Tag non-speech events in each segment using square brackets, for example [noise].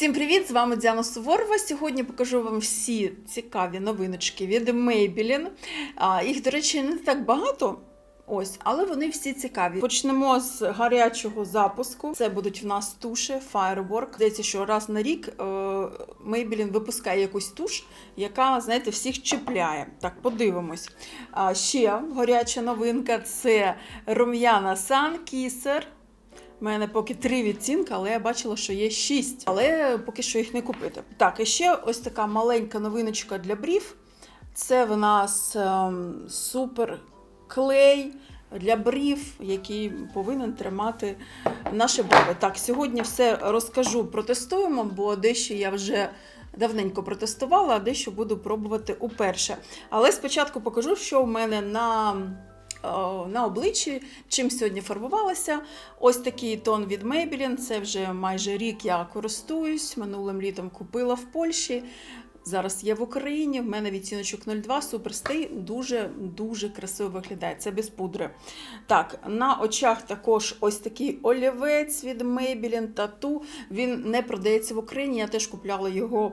Всім привіт! З вами Діана Суворова. Сьогодні покажу вам всі цікаві новиночки від Maybelline. Їх, до речі, не так багато. Ось, але вони всі цікаві. Почнемо з гарячого запуску. Це будуть в нас туші Firework. Здається, що раз на рік е, Maybelline випускає якусь туш, яка, знаєте, всіх чіпляє. Так, подивимось. Ще гаряча новинка це рум'яна Sun Kisser. У мене поки три відцінки, але я бачила, що є шість. Але поки що їх не купити. Так, і ще ось така маленька новиночка для брів. Це в нас ем, супер клей для брів, який повинен тримати наші брови. Так, сьогодні все розкажу, протестуємо, бо дещо я вже давненько протестувала, а дещо буду пробувати уперше. Але спочатку покажу, що в мене на. На обличчі, чим сьогодні фарбувалася. Ось такий тон від Maybelline. Це вже майже рік я користуюсь. Минулим літом купила в Польщі. Зараз є в Україні. В мене відтіночок 02 Superstay дуже дуже красиво виглядає. Це без пудри. Так, на очах також ось такий олівець від Maybelline Tattoo. Він не продається в Україні. Я теж купляла його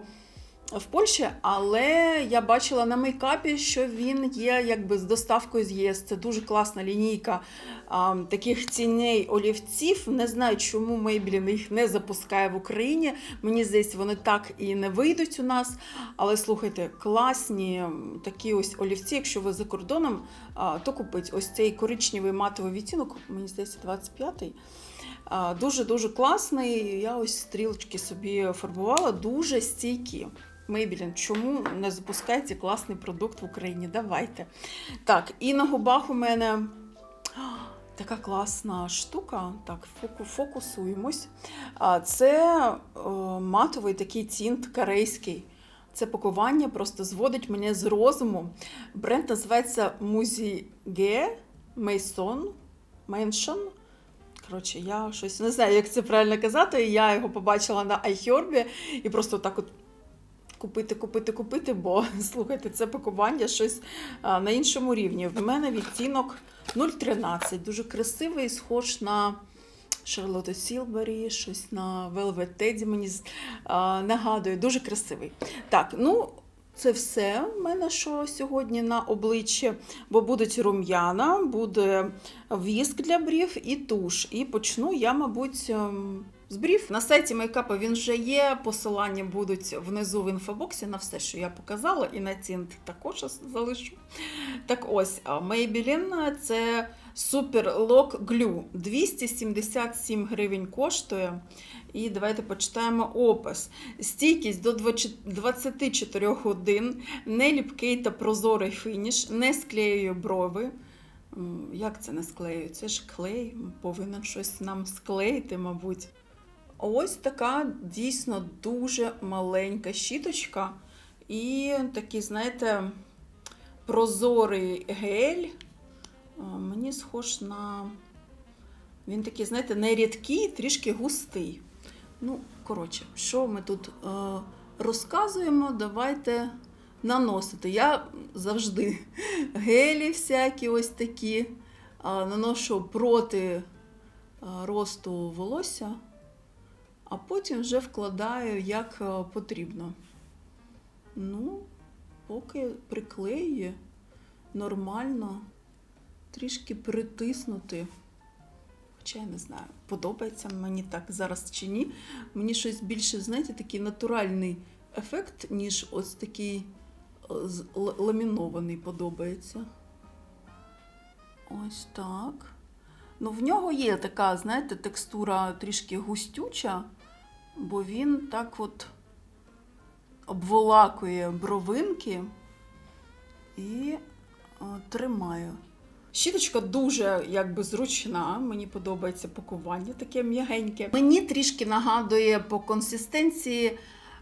в Польщі, але я бачила на мейкапі, що він є якби з доставкою з ЄС. Це дуже класна лінійка а, таких тіней олівців. Не знаю, чому Maybelline їх не запускає в Україні. Мені здається, вони так і не вийдуть у нас. Але слухайте, класні такі ось олівці. Якщо ви за кордоном, а, то купить ось цей коричневий матовий відтінок, мені здається, 25-й. Дуже-дуже класний. Я ось стрілочки собі фарбувала, дуже стійкі. Maybelline, чому не запускається класний продукт в Україні? Давайте. Так, і на губах у мене така класна штука. Так, фоку, фокусуємось. Це е, матовий такий тінт корейський. Це пакування просто зводить мене з розуму. Бренд називається Muziге Maison. Mansion. Коротше, я щось не знаю, як це правильно казати. Я його побачила на iHerb і просто так от купити, купити, купити, бо [laughs] слухайте, це пакування щось на іншому рівні. В мене відтінок 0,13. Дуже красивий, схож на Шарлоту Сілбері, щось на Velvet Teddy мені а, нагадує. Дуже красивий. Так, ну. Це все в мене, що сьогодні на обличчі, бо будуть рум'яна, буде віск для брів і туш. І почну я, мабуть, ем, з брів. На сайті мейкапа він вже є. Посилання будуть внизу в інфобоксі на все, що я показала, і на тінт також залишу. Так ось, Maybelline – це Super Lock Glue. 277 гривень коштує. І давайте почитаємо опис. Стійкість до 24 годин, неліпкий та прозорий фініш, не склеює брови. Як це не склеює? Це ж клей, повинен щось нам склеїти, мабуть. Ось така дійсно дуже маленька щіточка. І такий, знаєте, прозорий гель. Мені схож на. Він такий, знаєте, не рідкий, трішки густий. Ну, коротше, що ми тут е, розказуємо, давайте наносити. Я завжди [laughs] гелі всякі ось такі е, наношу проти е, росту волосся, а потім вже вкладаю як е, потрібно. Ну, поки приклеює нормально, трішки притиснути. Хоча я не знаю, подобається мені так зараз чи ні. Мені щось більше, знаєте, такий натуральний ефект, ніж ось такий е, ламінований подобається. Ось так. Ну, в нього є така, знаєте, текстура трішки густюча, бо він так от обволакує бровинки і е, тримає. Щіточка дуже якби зручна, мені подобається пакування таке м'ягеньке. Мені трішки нагадує по консистенції,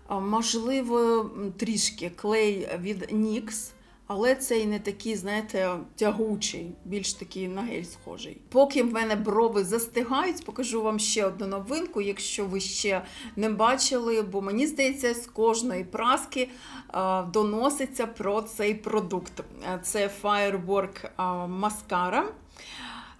можливо, трішки клей від NYX, але цей не такий, знаєте, тягучий, більш такий на гель схожий. Поки в мене брови застигають, покажу вам ще одну новинку, якщо ви ще не бачили, бо мені здається, з кожної праски доноситься про цей продукт. Це Firework маскара.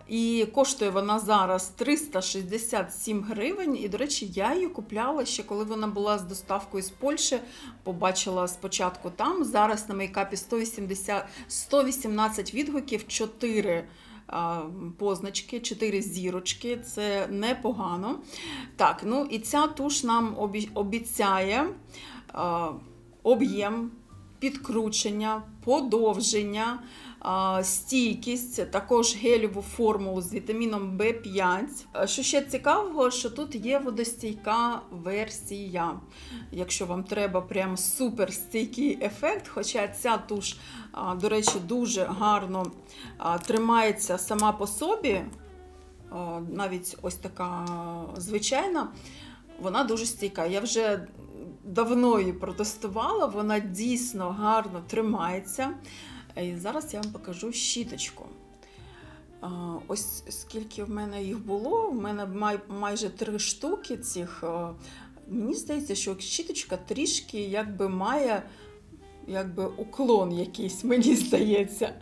І коштує вона зараз 367 гривень. І, до речі, я її купляла ще коли вона була з доставкою з Польщі. Побачила спочатку там. Зараз на мейкапі 180, 118 відгуків, 4 а, позначки, 4 зірочки. Це непогано. Так, ну і ця туш нам обіцяє об'єм, підкручення, подовження, стійкість, також гелеву формулу з вітаміном В5. Що ще цікавого, що тут є водостійка версія. Якщо вам треба прям суперстійкий ефект, хоча ця туш, до речі, дуже гарно тримається сама по собі, навіть ось така звичайна, вона дуже стійка. Я вже давно її протестувала, вона дійсно гарно тримається. І зараз я вам покажу щіточку. Ось скільки в мене їх було, в мене май, майже три штуки цих. Мені здається, що щіточка трішки якби має якби уклон якийсь, мені здається.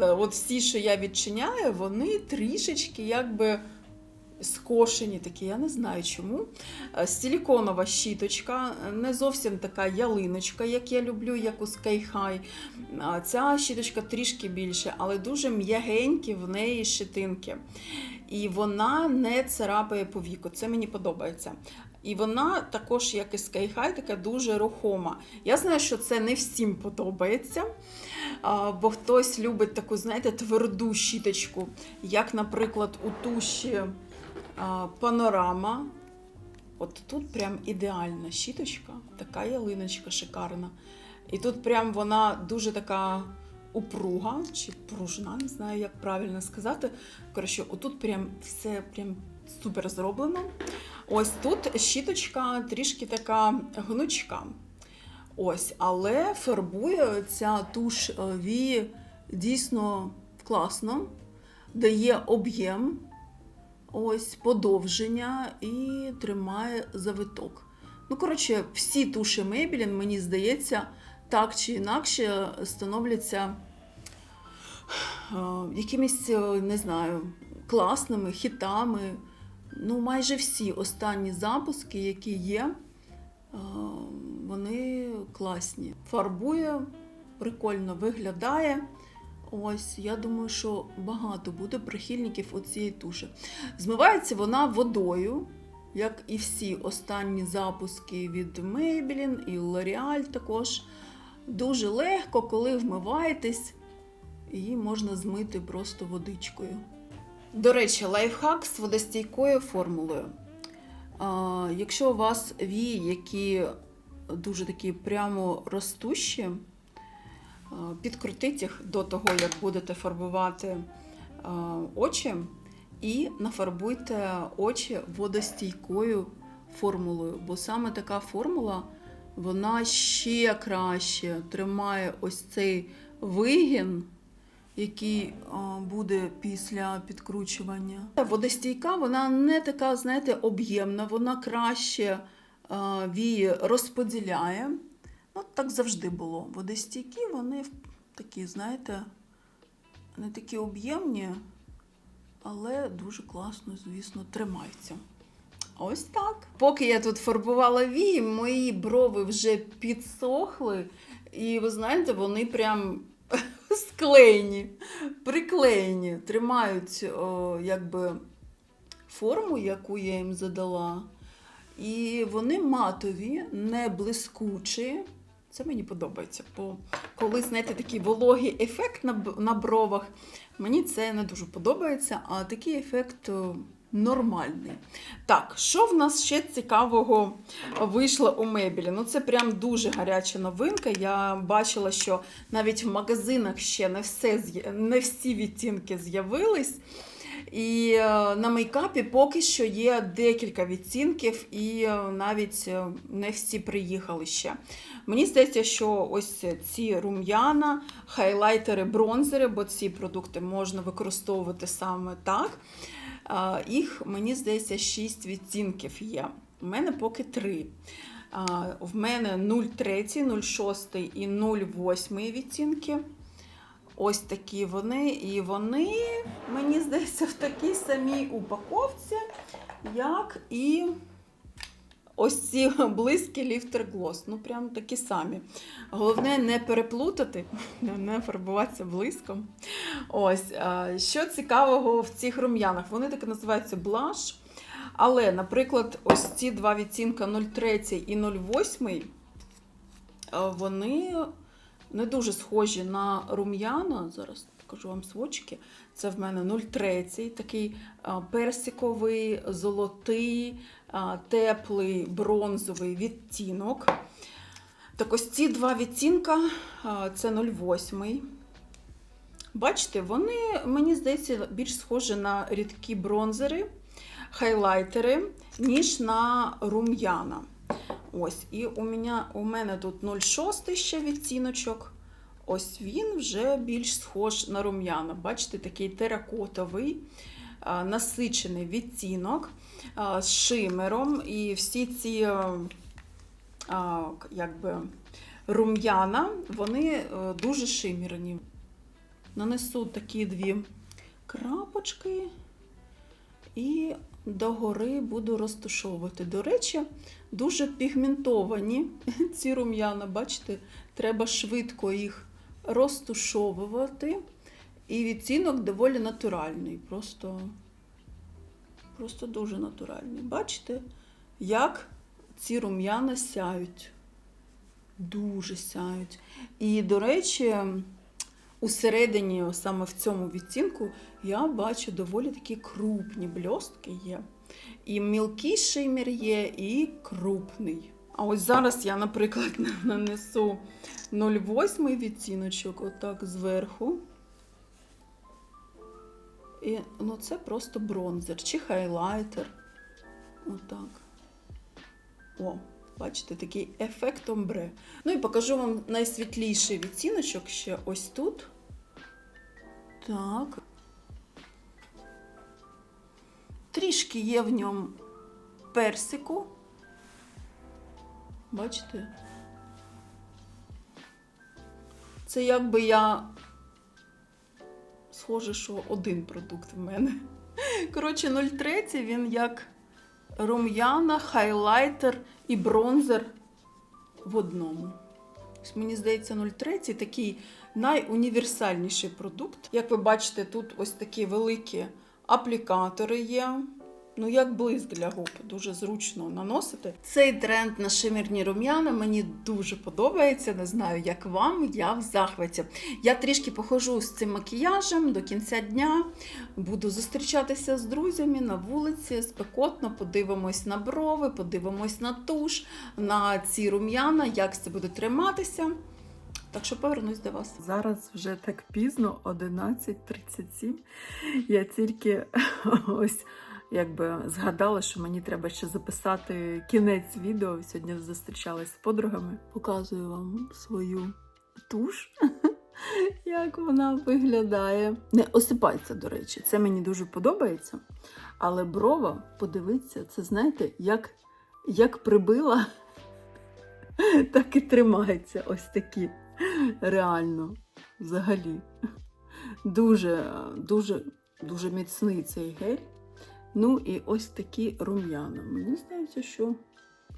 От всі, що я відчиняю, вони трішечки якби скошені такі, я не знаю чому. Е, Силіконова щіточка, не зовсім така ялиночка, як я люблю, як у Sky High. Ця щіточка трішки більше, але дуже м'ягенькі в неї щетинки. І вона не царапає по віку. Це мені подобається. І вона також, як і Sky High, така дуже рухома. Я знаю, що це не всім подобається, бо хтось любить таку, знаєте, тверду щіточку, як, наприклад, у туші панорама. От тут прям ідеальна щіточка, така ялиночка шикарна. І тут прям вона дуже така упруга чи пружна, не знаю, як правильно сказати. Коротше, отут прям все прям супер зроблено. Ось тут щіточка трішки така гнучка. Ось, але фарбує ця туш е, вії дійсно класно, дає об'єм, ось подовження і тримає завиток. Ну, коротше, всі туші Maybelline, мені здається, так чи інакше становляться е, якимись, е, не знаю, класними хітами. Ну, майже всі останні запуски, які є, е, вони класні. Фарбує, прикольно виглядає. Ось, я думаю, що багато буде прихильників у цієї туші. Змивається вона водою, як і всі останні запуски від Maybelline і L'Oreal також. Дуже легко, коли вмиваєтесь, її можна змити просто водичкою. До речі, лайфхак з водостійкою формулою. А, якщо у вас вії, які дуже такі прямо ростущі, підкрутіть їх до того, як будете фарбувати очі, і нафарбуйте очі водостійкою формулою. Бо саме така формула вона ще краще тримає ось цей вигін який а, буде після підкручування. Водостійка, вона не така, знаєте, об'ємна, вона краще вії розподіляє. Ну, так завжди було. Водостійкі, вони такі, знаєте, не такі об'ємні, але дуже класно, звісно, тримаються. Ось так. Поки я тут фарбувала вії, мої брови вже підсохли, і ви знаєте, вони прям [laughs] склеєні, приклеєні, тримають о, якби форму, яку я їм задала. І вони матові, не блискучі. Це мені подобається. Бо коли, знаєте, такий вологий ефект на, бровах, мені це не дуже подобається, а такий ефект нормальний. Так, що в нас ще цікавого вийшло у мебелі? Ну, це прям дуже гаряча новинка. Я бачила, що навіть в магазинах ще не, все, не всі відтінки з'явились. І е, на мейкапі поки що є декілька відтінків, і е, навіть е, не всі приїхали ще. Мені здається, що ось ці рум'яна, хайлайтери, бронзери, бо ці продукти можна використовувати саме так. Їх, мені здається, 6 відтінків є. У мене поки 3. В мене 0,3, 0,6 і 0,8 відтінки. Ось такі вони, і вони, мені здається, в такій самій упаковці, як і ось ці близькі ліфтер глос. Ну, прям такі самі. Головне не переплутати, не фарбуватися блиском. Ось, що цікавого в цих рум'янах? Вони так називаються блаш. Але, наприклад, ось ці два відтінка 03 і 08, вони не дуже схожі на рум'яна. Зараз покажу вам свочки. Це в мене 03, такий персиковий, золотий, теплий бронзовий відтінок. Так ось ці два відтінка це 08. Бачите, вони, мені здається, більш схожі на рідкі бронзери, хайлайтери, ніж на рум'яна. Ось, і у мене, у мене тут 06 ще відтіночок. Ось він вже більш схож на рум'яна. Бачите, такий теракотовий, насичений відтінок з шимером. І всі ці якби, рум'яна, вони е, дуже шимірні. Нанесу такі дві крапочки і догори буду розташовувати. До речі, дуже пігментовані [laughs] ці рум'яна, бачите, треба швидко їх розтушовувати. І відтінок доволі натуральний. Просто, просто дуже натуральний. Бачите, як ці рум'яна сяють. Дуже сяють. І, до речі, усередині, саме в цьому відтінку, я бачу доволі такі крупні бльостки є. І мілкий шимір є, і крупний. А ось зараз я, наприклад, [laughs] нанесу 0,8 відтіночок, отак зверху. І ну, це просто бронзер чи хайлайтер. Отак. О, бачите, такий ефект омбре. Ну і покажу вам найсвітліший відтіночок ще ось тут. Так. Трішки є в ньому персику. Бачите? Це якби я схоже, що один продукт в мене. Коротше, 03 він як рум'яна, хайлайтер і бронзер в одному. Мені здається, 03 такий найуніверсальніший продукт. Як ви бачите, тут ось такі великі аплікатори є. Ну, як блиск для губ, дуже зручно наносити. Цей тренд на шимірні рум'яна мені дуже подобається. Не знаю, як вам, я в захваті. Я трішки похожу з цим макіяжем до кінця дня. Буду зустрічатися з друзями на вулиці, спекотно, подивимось на брови, подивимось на туш, на ці рум'яна, як це буде триматися. Так що повернусь до вас. Зараз вже так пізно, 11.37. Я тільки [laughs] ось якби згадала, що мені треба ще записати кінець відео. Сьогодні зустрічалась з подругами. Показую вам свою туш, [laughs] як вона виглядає. Не осипається, до речі, це мені дуже подобається. Але брова, подивіться, це знаєте, як, як прибила, [laughs] так і тримається ось такі. Реально, взагалі. Дуже, дуже, дуже міцний цей гель. Ну і ось такі рум'яна. Мені здається, що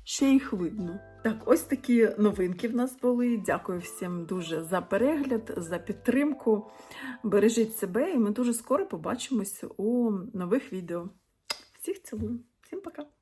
ще їх видно. Так, ось такі новинки в нас були. Дякую всім дуже за перегляд, за підтримку. Бережіть себе, і ми дуже скоро побачимось у нових відео. Всіх цілую, всім пока!